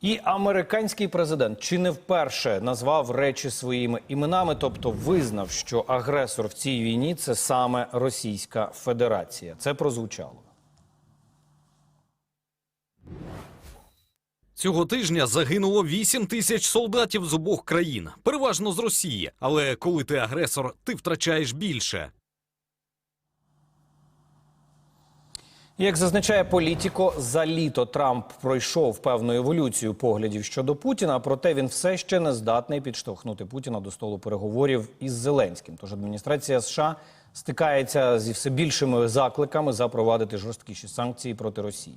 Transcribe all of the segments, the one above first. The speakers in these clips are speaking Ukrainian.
І американський президент чи не вперше назвав речі своїми іменами, тобто визнав, що агресор в цій війні це саме Російська Федерація. Це прозвучало. Цього тижня загинуло 8 тисяч солдатів з обох країн, переважно з Росії. Але коли ти агресор, ти втрачаєш більше. Як зазначає політико, за літо Трамп пройшов певну еволюцію поглядів щодо Путіна, проте він все ще не здатний підштовхнути Путіна до столу переговорів із Зеленським. Тож адміністрація США стикається зі все більшими закликами запровадити жорсткіші санкції проти Росії.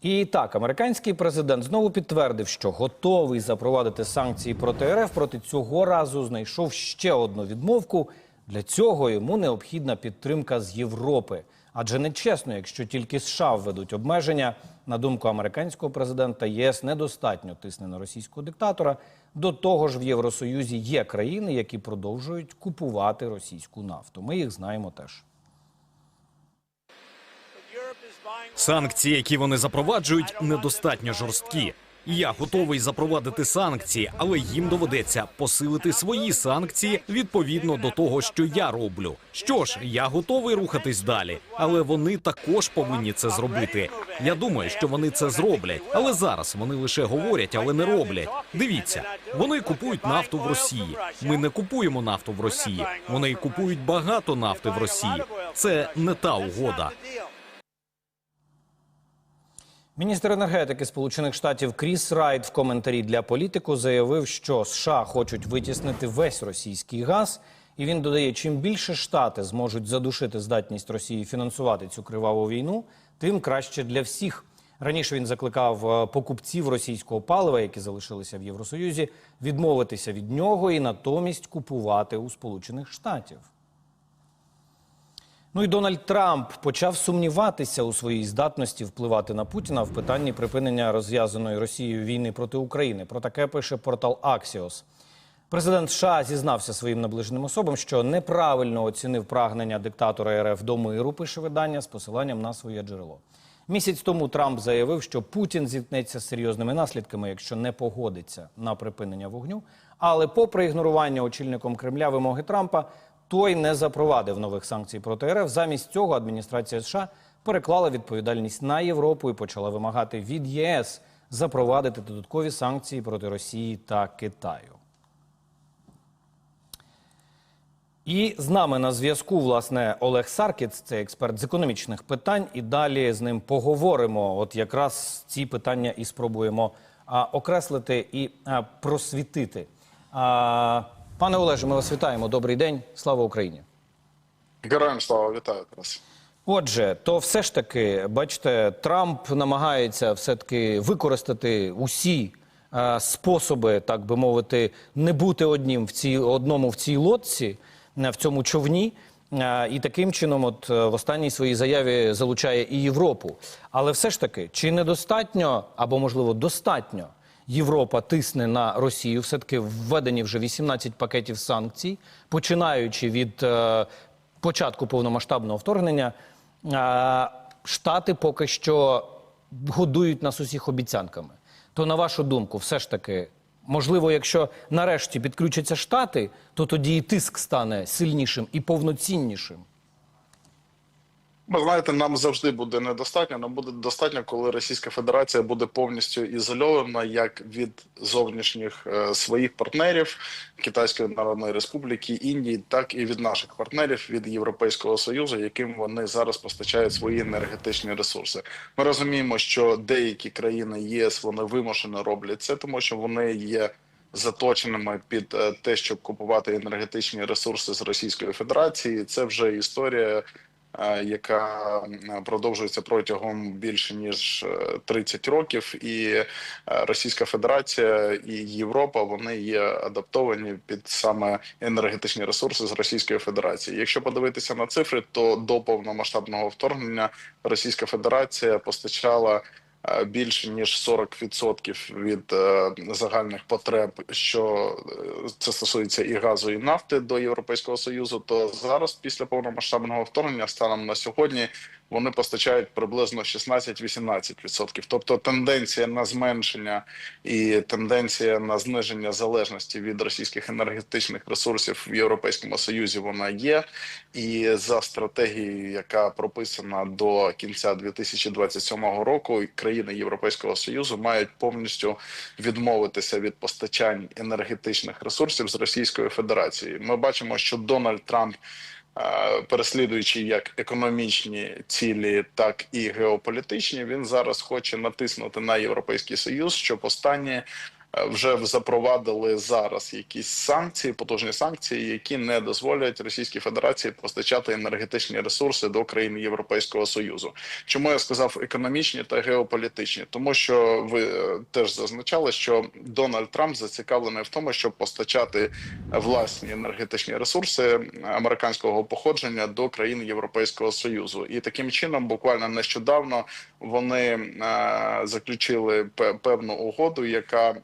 І так, американський президент знову підтвердив, що готовий запровадити санкції проти РФ. Проти цього разу знайшов ще одну відмовку. Для цього йому необхідна підтримка з Європи. Адже нечесно, якщо тільки США введуть обмеження, на думку американського президента, ЄС недостатньо тисне на російського диктатора. До того ж, в Євросоюзі є країни, які продовжують купувати російську нафту. Ми їх знаємо теж. Санкції, які вони запроваджують, недостатньо жорсткі. Я готовий запровадити санкції, але їм доведеться посилити свої санкції відповідно до того, що я роблю. Що ж, я готовий рухатись далі, але вони також повинні це зробити. Я думаю, що вони це зроблять, але зараз вони лише говорять, але не роблять. Дивіться, вони купують нафту в Росії. Ми не купуємо нафту в Росії. Вони купують багато нафти в Росії. Це не та угода. Міністр енергетики Сполучених Штатів Кріс Райт в коментарі для політику заявив, що США хочуть витіснити весь російський газ. І він додає, чим більше штати зможуть задушити здатність Росії фінансувати цю криваву війну, тим краще для всіх. Раніше він закликав е, покупців російського палива, які залишилися в Євросоюзі, відмовитися від нього і натомість купувати у Сполучених Штатів. Ну і Дональд Трамп почав сумніватися у своїй здатності впливати на Путіна в питанні припинення розв'язаної Росією війни проти України. Про таке пише портал Axios. Президент США зізнався своїм наближеним особам, що неправильно оцінив прагнення диктатора РФ до миру. Пише видання з посиланням на своє джерело. Місяць тому Трамп заявив, що Путін зіткнеться з серйозними наслідками, якщо не погодиться на припинення вогню. Але, попри ігнорування очільником Кремля вимоги Трампа, той не запровадив нових санкцій проти РФ. Замість цього адміністрація США переклала відповідальність на Європу і почала вимагати від ЄС запровадити додаткові санкції проти Росії та Китаю. І з нами на зв'язку власне Олег Саркіц, це експерт з економічних питань. І далі з ним поговоримо. От якраз ці питання і спробуємо а, окреслити і а, просвітити. А, пане Олеже, ми вас вітаємо. Добрий день. Слава Україні. Героям слава вітаю вас. Отже, то все ж таки, бачите, Трамп намагається все-таки використати усі е, способи, так би мовити, не бути одним в цій одному в цій лодці, е, в цьому човні. Е, і таким чином, от е, в останній своїй заяві залучає і Європу. Але все ж таки, чи недостатньо або можливо достатньо Європа тисне на Росію? Все таки введені вже 18 пакетів санкцій, починаючи від е, початку повномасштабного вторгнення. Е, Штати поки що годують нас усіх обіцянками. То на вашу думку, все ж таки, можливо, якщо нарешті підключаться штати, то тоді і тиск стане сильнішим і повноціннішим. Ви знаєте, нам завжди буде недостатньо. Нам буде достатньо, коли Російська Федерація буде повністю ізольована як від зовнішніх е, своїх партнерів Китайської Народної Республіки, Індії, так і від наших партнерів від Європейського союзу, яким вони зараз постачають свої енергетичні ресурси. Ми розуміємо, що деякі країни ЄС вони вимушено роблять це, тому що вони є. Заточеними під е, те, щоб купувати енергетичні ресурси з Російської Федерації, це вже історія яка продовжується протягом більше ніж е, 30 років, і е, Російська Федерація і Європа вони є адаптовані під саме енергетичні ресурси з Російської Федерації. Якщо подивитися на цифри, то до повномасштабного вторгнення Російська Федерація постачала е, більше ніж 40% від е, загальних потреб, що е, це стосується і газу, і нафти до Європейського союзу. То зараз, після повномасштабного вторгнення, станом на сьогодні, вони постачають приблизно 16-18%. Тобто тенденція на зменшення і тенденція на зниження залежності від російських енергетичних ресурсів в Європейському Союзі вона є. І за стратегією, яка прописана до кінця 2027 року, країни Європейського Союзу мають повністю відмовитися від постачань енергетичних ресурсів з Російської Федерації. Ми бачимо, що Дональд Трамп. е, Переслідуючи як економічні цілі, так і геополітичні, він зараз хоче натиснути на європейський союз, щоб останні вже запровадили зараз якісь санкції, потужні санкції, які не дозволять Російській Федерації постачати енергетичні ресурси до країн Європейського союзу. Чому я сказав економічні та геополітичні? Тому що ви е, теж зазначали, що Дональд Трамп зацікавлений в тому, щоб постачати власні енергетичні ресурси американського походження до країн Європейського союзу, і таким чином, буквально нещодавно, вони е, заключили пе- певну угоду, яка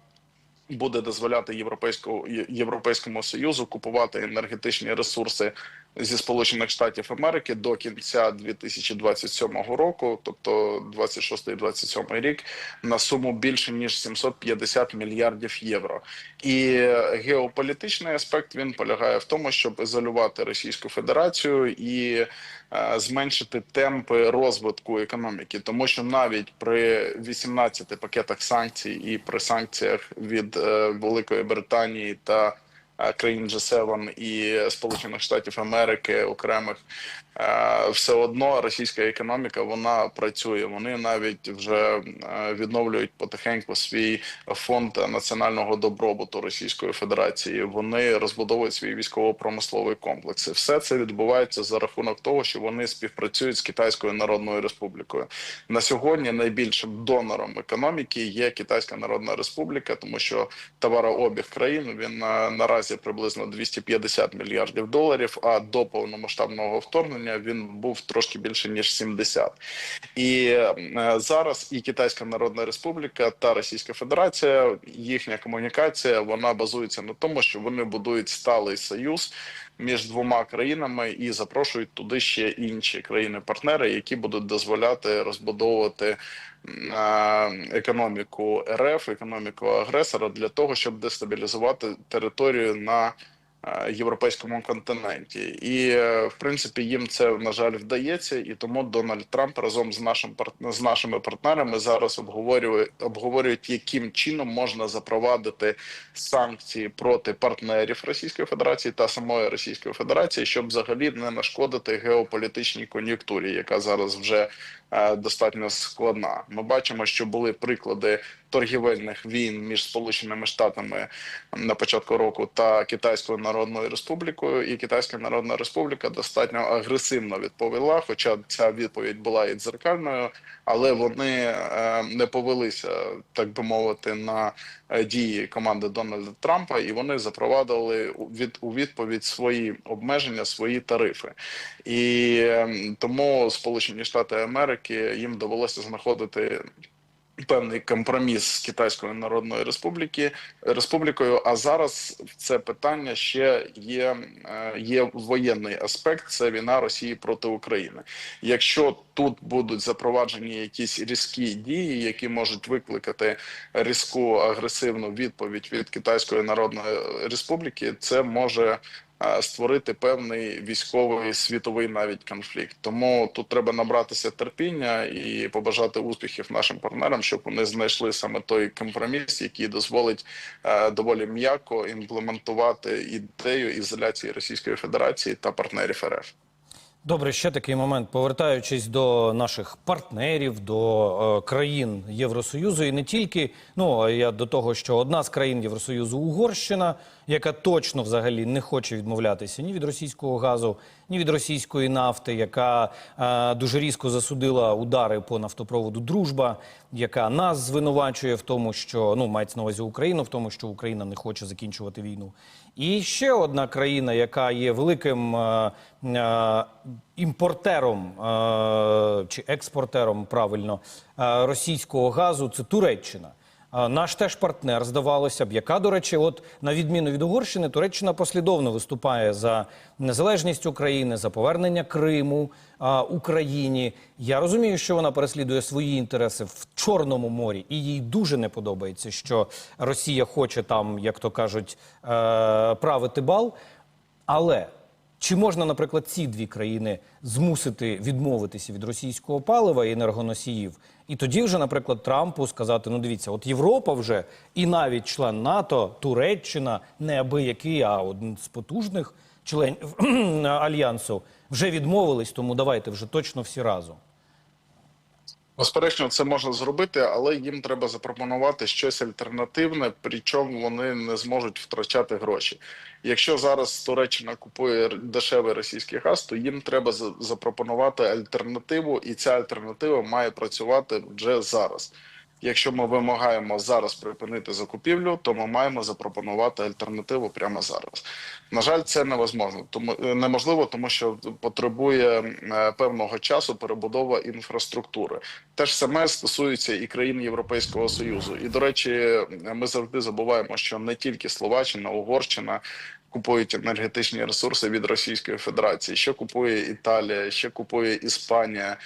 буде дозволяти європейському європейському союзу купувати енергетичні ресурси зі Сполучених Штатів Америки до кінця 2027 року, тобто 26-27 рік, на суму більше ніж 750 мільярдів євро. І геополітичний аспект він полягає в тому, щоб ізолювати Російську Федерацію і е, зменшити темпи розвитку економіки, тому що навіть при 18 пакетах санкцій і при санкціях від е, Великої Британії та країн G7 і Сполучених Штатів Америки окремих все одно російська економіка вона працює. Вони навіть вже е, відновлюють потихеньку свій фонд національного добробуту Російської Федерації. Вони розбудовують свій військово-промисловий комплекс. І Все це відбувається за рахунок того, що вони співпрацюють з Китайською Народною Республікою. На сьогодні найбільшим донором економіки є Китайська Народна Республіка, тому що товарообіг країн він наразі приблизно 250 мільярдів доларів. А до повномасштабного вторгнення він був трошки більше ніж 70. І е, зараз і Китайська Народна Республіка та Російська Федерація їхня комунікація вона базується на тому, що вони будують сталий союз між двома країнами і запрошують туди ще інші країни-партнери, які будуть дозволяти розбудовувати е, економіку РФ, економіку агресора для того, щоб дестабілізувати територію на європейському континенті, і е, в принципі їм це на жаль вдається, і тому Дональд Трамп разом з нашим з нашими партнерами зараз обговорює обговорюють, яким чином можна запровадити санкції проти партнерів Російської Федерації та самої Російської Федерації, щоб взагалі не нашкодити геополітичній кон'юнктурі, яка зараз вже е, достатньо складна. Ми бачимо, що були приклади торгівельних війн між Сполученими Штатами на початку року та Китайською Народною Республікою, і Китайська Народна Республіка достатньо агресивно відповіла. Хоча ця відповідь була і дзеркальною, але вони е, не повелися, так би мовити, на е, дії команди Дональда Трампа, і вони запровадили від у відповідь свої обмеження, свої тарифи. І е, тому Сполучені Штати Америки їм довелося знаходити певний компроміс з Китайською Народною Республіки Республікою. А зараз це питання ще є, е, є воєнний аспект. Це війна Росії проти України. Якщо тут будуть запроваджені якісь різкі дії, які можуть викликати різку агресивну відповідь від Китайської Народної Республіки, це може створити певний військовий світовий навіть конфлікт. Тому тут треба набратися терпіння і побажати успіхів нашим партнерам, щоб вони знайшли саме той компроміс, який дозволить е, доволі м'яко імплементувати ідею ізоляції Російської Федерації та партнерів РФ. Добре, ще такий момент. Повертаючись до наших партнерів, до е, країн Євросоюзу, і не тільки ну а я до того, що одна з країн Євросоюзу Угорщина, яка точно взагалі не хоче відмовлятися ні від російського газу, ні від російської нафти, яка е, дуже різко засудила удари по нафтопроводу Дружба, яка нас звинувачує в тому, що ну мається на увазі Україну, в тому, що Україна не хоче закінчувати війну. І ще одна країна, яка є великим е, е, імпортером е, чи експортером правильно е, російського газу, це Туреччина. Наш теж партнер, здавалося б, яка, до речі, от на відміну від Угорщини, Туреччина послідовно виступає за незалежність України, за повернення Криму а, Україні. Я розумію, що вона переслідує свої інтереси в Чорному морі, і їй дуже не подобається, що Росія хоче там, як то кажуть, е, правити бал. Але чи можна, наприклад, ці дві країни змусити відмовитися від російського палива і енергоносіїв? І тоді вже, наприклад, Трампу сказати: ну дивіться, от Європа вже і навіть член НАТО, Туреччина, не аби який, а один з потужних членів альянсу, вже відмовились, тому давайте вже точно всі разом. Безперечно, це можна зробити, але їм треба запропонувати щось альтернативне, причому вони не зможуть втрачати гроші. Якщо зараз Туреччина купує дешевий російський газ, то їм треба запропонувати альтернативу, і ця альтернатива має працювати вже зараз. Якщо ми вимагаємо зараз припинити закупівлю, то ми маємо запропонувати альтернативу прямо зараз. На жаль, це невозможно, тому е, неможливо, тому що потребує е, певного часу перебудова інфраструктури. Те ж саме стосується і країн Європейського союзу. І до речі, ми завжди забуваємо, що не тільки Словаччина, Угорщина. Купують енергетичні ресурси від Російської Федерації. Що купує Італія, що купує Іспанія,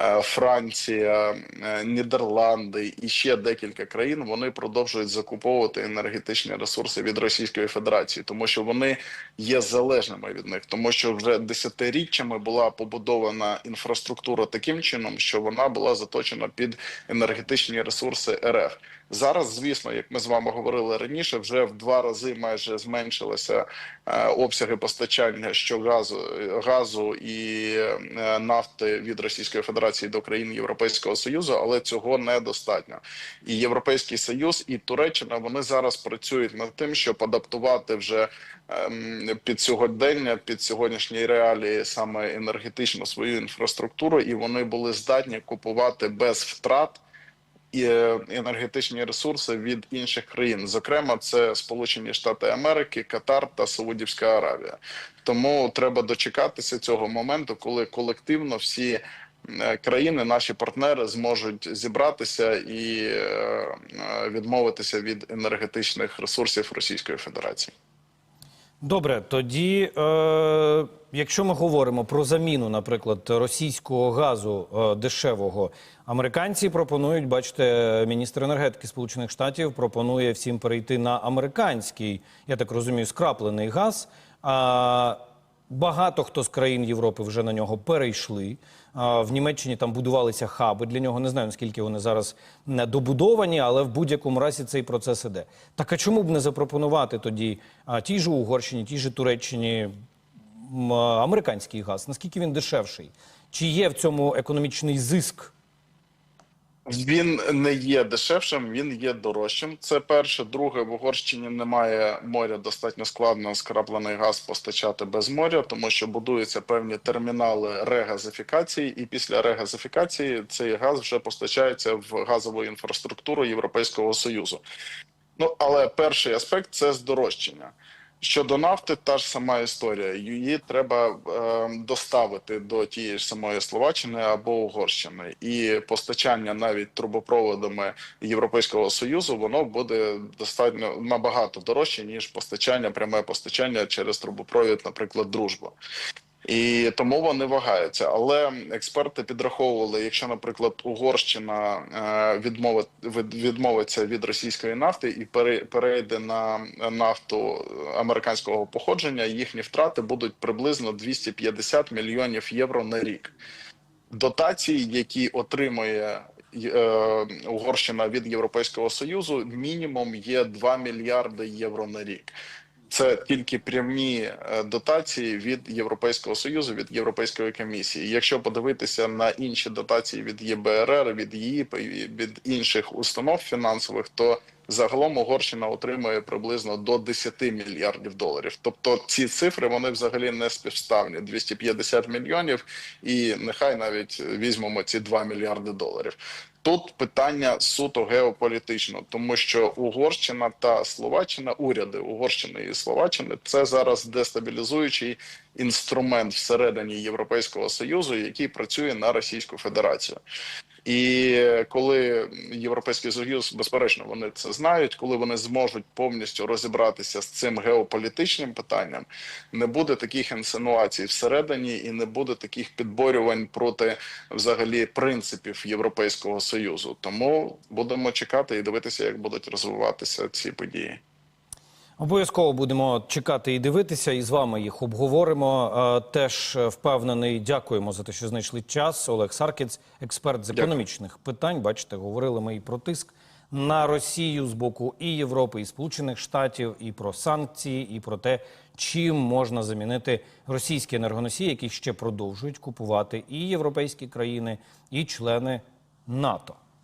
е, Франція, е, Нідерланди і ще декілька країн. Вони продовжують закуповувати енергетичні ресурси від Російської Федерації, тому що вони є залежними від них, тому що вже десятиріччями була побудована інфраструктура таким чином, що вона була заточена під енергетичні ресурси РФ. Зараз, звісно, як ми з вами говорили раніше, вже в два рази майже зменшилися е, обсяги постачання що газу, газу і е, нафти від Російської Федерації до країн Європейського Союзу, але цього недостатньо. І Європейський Союз і Туреччина вони зараз працюють над тим, щоб адаптувати вже ем, під сьогодення, під сьогоднішні реалії саме енергетичну свою інфраструктуру, і вони були здатні купувати без втрат енергетичні ресурси від інших країн. Зокрема, це Сполучені Штати Америки, Катар та Саудівська Аравія. Тому треба дочекатися цього моменту, коли колективно всі. е, Країни, наші партнери зможуть зібратися і е, е, відмовитися від енергетичних ресурсів Російської Федерації. Добре, тоді, е, якщо ми говоримо про заміну, наприклад, російського газу е, дешевого, американці пропонують, бачите, міністр енергетики Сполучених Штатів пропонує всім перейти на американський, я так розумію, скраплений газ. А багато хто з країн Європи вже на нього перейшли. В Німеччині там будувалися хаби для нього. Не знаю наскільки вони зараз не добудовані, але в будь-якому разі цей процес іде. Так а чому б не запропонувати тоді а, тій же Угорщині, тій же Туреччині американський газ? Наскільки він дешевший? Чи є в цьому економічний зиск? Він не є дешевшим, він є дорожчим. Це перше. Друге, в Угорщині немає моря. Достатньо складно скраплений газ постачати без моря, тому що будуються певні термінали регазифікації, і після регазифікації цей газ вже постачається в газову інфраструктуру Європейського союзу. Ну але перший аспект це здорожчання. Щодо нафти, та ж сама історія. Її треба е, доставити до тієї ж самої Словаччини або Угорщини, і постачання навіть трубопроводами Європейського союзу воно буде достатньо набагато дорожче ніж постачання, пряме постачання через трубопровід, наприклад, дружба. І тому вони вагаються. Але експерти підраховували, якщо, наприклад, Угорщина е, відмовить відмовиться від російської нафти і пере- перейде на нафту американського походження, їхні втрати будуть приблизно 250 мільйонів євро на рік. Дотації, які отримує е, Угорщина від Європейського союзу, мінімум є 2 мільярди євро на рік. Це тільки прямі е, дотації від Європейського союзу, від Європейської комісії. Якщо подивитися на інші дотації від ЄБРР, від ЄІП від інших установ фінансових, то загалом Угорщина отримує приблизно до 10 мільярдів доларів. Тобто ці цифри вони взагалі не співставні: 250 мільйонів, і нехай навіть візьмемо ці 2 мільярди доларів. Тут питання суто геополітично, тому що Угорщина та Словаччина, уряди Угорщини і Словаччини, це зараз дестабілізуючий інструмент всередині Європейського союзу, який працює на Російську Федерацію. І коли європейський союз, безперечно, вони це знають, коли вони зможуть повністю розібратися з цим геополітичним питанням, не буде таких інсинуацій всередині і не буде таких підборювань проти взагалі принципів Європейського союзу. Тому будемо чекати і дивитися, як будуть розвиватися ці події. Обов'язково будемо чекати і дивитися, і з вами їх обговоримо. Е, Теж е, впевнений, дякуємо за те, що знайшли час. Олег Саркіц, експерт з Дякую. економічних питань. Бачите, говорили ми і про тиск на Росію з боку і Європи, і Сполучених Штатів, і про санкції, і про те, чим можна замінити російські енергоносії, які ще продовжують купувати і європейські країни, і члени НАТО.